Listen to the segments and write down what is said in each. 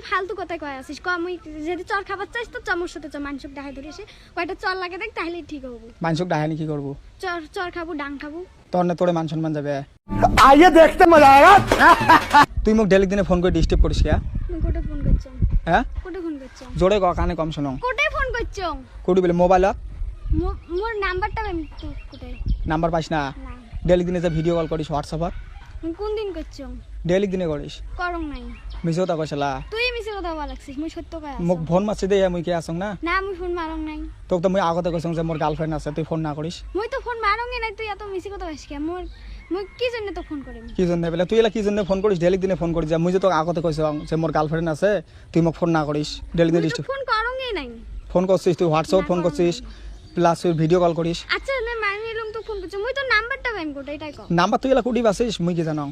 এত ফালতু কথা কয় আসিস কম যদি চর খাবার চাইছ তো চমর সাথে চ মানসুক ডাহে ধরে এসে কয়টা চর লাগে দেখ তাহলে ঠিক হব। মানুষক ডাহানি কি করব? চর চর খাব ডাং খাব। তোর না তোরে মান যাবে। আইয়ে দেখতে মজা আয়া তুই মোক ডেলি দিনে ফোন করে ডিস্টার্ব করিস কিয়া হ্যাঁ? কোটে ফোন করছ হ্যাঁ? কোটে ফোন করছ জোরে ক কানে কম শোনো কোটে ফোন করছ কোটে বলে মোবাইল মোর নাম্বারটা আমি কোটে। নাম্বার পাস না? ডেলি দিনে যে ভিডিও কল করিস হোয়াটসঅ্যাপ কোন দিন করছ ডেলি দিনে করিস? করং নাই। মিসো তা কইছলা তুই মিছে সত্য মোক ফোন মারছি দে মুই কে আসং না? না মুই ফোন মারং নাই। তোক তো মুই আগতে কৈছং যে মোর গার্লফ্রেন্ড আছে তুই ফোন না করিস মুই তো ফোন মারঙে নাই তুই এত মিছে কথা কইস কে মোর মুই কি জন্য তো ফোন করিম কি জন্য বেলা তুই এলা কি জন্য ফোন করিস ডেলি দিনে ফোন করিস যে মুই যে তোক আগতে কৈছং যে মোর গার্লফ্রেন্ড আছে তুই মোক ফোন না করিস ডেলি দিনে ফোন করঙে নাই। ফোন করছিস তুই হোয়াটসঅ্যাপ ফোন করং করছিস প্লাস তুই ভিডিও কল করিস আচ্ছা না মানি লুম তো ফোন করছ মুই তো নাম্বারটা পাইম কোটে এটাই কও নাম্বার তুই এলা কুটি বাসিস মুই কি জানো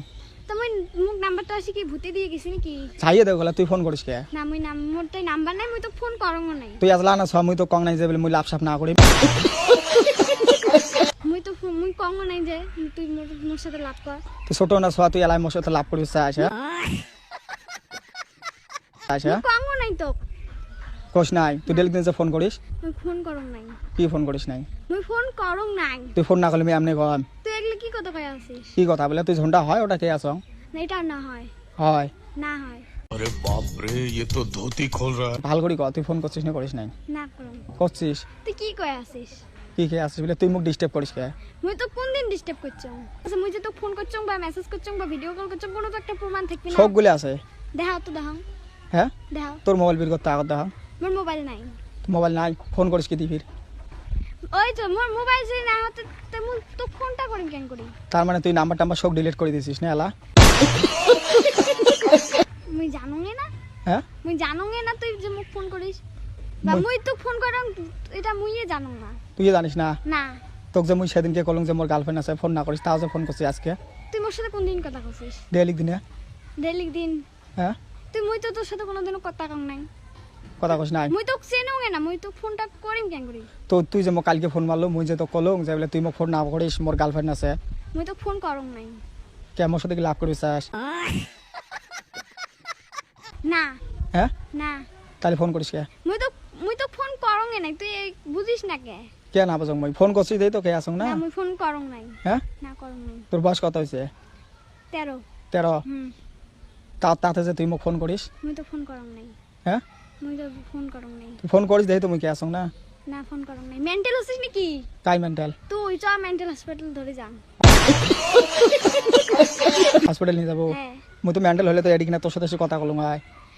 তো মুই মোক নাম্বারটা আসি কি? ভূতে দিয়ে গেছি নাকি? চাইয়ে দেখ তুই ফোন করিস কে? না মুই নাম মোর তাই নাম্বার নাই মুই তো ফোন করঙ নাই। তুই আসলা না ছ মুই তো কং নাই যে বলে মুই লাভ সাপ না করি। মুই তো মুই কঙ নাই যে তুই মোর সাথে লাভ কর। তুই ছোট না ছ তুই এলাই মোর সাথে লাভ করিস আছে আছে মুই নাই তো। কোস নাই তুই ডেলি দিনে যে ফোন করিস? মুই ফোন করং নাই। কি ফোন করিস নাই? মুই ফোন করং নাই। তুই ফোন না করলে আমি এমনি কম। তুই এগুলো কি কথা কই আছিস কি কথা বলে? তুই ঝন্ডা হয় ওটা কে না এটা না হয়। হয়। না হয়। আরে বাপ রে এ তো ধুতি খোল রা। ভালো করে ক তুই ফোন করছিস না করিস নাই? না করুম। করছিস? তুই কি কই আছিস কি কে আছিস বলে তুই মুখ ডিস্টার্ব করিস কে? মুই তো কোন দিন ডিস্টার্ব করছম? আচ্ছা মুই যে তো ফোন করছম বা মেসেজ করছম বা ভিডিও কল করছম কোনো তো একটা প্রমাণ থাকবে না। সবগুলো আছে। দেখাও তো দেখাও। হ্যাঁ? দেখাও। তোর মোবাইল বের করতে আগত দেখাও। মোর মোবাইল নাই। মোবাইল নাই ফোন করিস কি দিবির ওই তো মোর মোবাইল যদি না হতো ফোনটা কেন করি? তার মানে তুই নাম্বার টাম্বার সব ডিলিট করে দিছিস না এলা? মুই জানুঙে না? হ্যাঁ? মুই জানুঙে না তুই যে মোক ফোন করিস? বা মই- তো ফোন করং এটা মুইয়ে জানুং না। তুই জানিস না? না। তোক যে মুই সেদিনকে কলম যে মোর গার্লফ্রেন্ড আছে ফোন না করিস তাও যে ফোন করছি আজকে? তুই মোর সাথে কোন দিন কথা কছিস ডেলি দিনে। ডেলি দিন। হ্যাঁ? তুই মুই তো তোর সাথে কোনোদিনও কথা কং নাই। কথা কইস নাই। মুই তো চেনুঙে না মুই তো ফোনটা করিম কেন করি? তো তুই যে মোক কালকে ফোন মারলো মুই যে তো কলং যে বলে তুই মোক ফোন না করিস মোর গার্লফ্রেন্ড আছে। মুই তো ফোন করং নাই। কে মোর সাথে কি লাভ করিস চাস? না। হ্যাঁ না। তাহলে ফোন করিস কে? মুই তো মুই তো ফোন করঙে নাই তুই বুঝিস না কে? কে না বাজং মই? ফোন করছিস দেই তো কে আসং না? না মুই ফোন করং নাই। হ্যাঁ না করং নাই। তোর বয়স কত হয়েছে তেরো তেরো হুম। তা তাতে যে তুই মোক ফোন করিস মুই তো ফোন করং নাই। হ্যাঁ মুই তো ফোন করং নাই। ফোন করিস দেই তো মই কে আসং না? না ফোন করম নাই। মেন্টাল হচ্ছিস নাকি? কাই মেন্টাল তুই চ মেন্টাল হসপিটাল ধরে যান হসপিটাল নিয়ে যাব? হ্যাঁ। মুই তো মেন্টাল হলে তো এদিকে না তোর সাথে কথা কলম হয়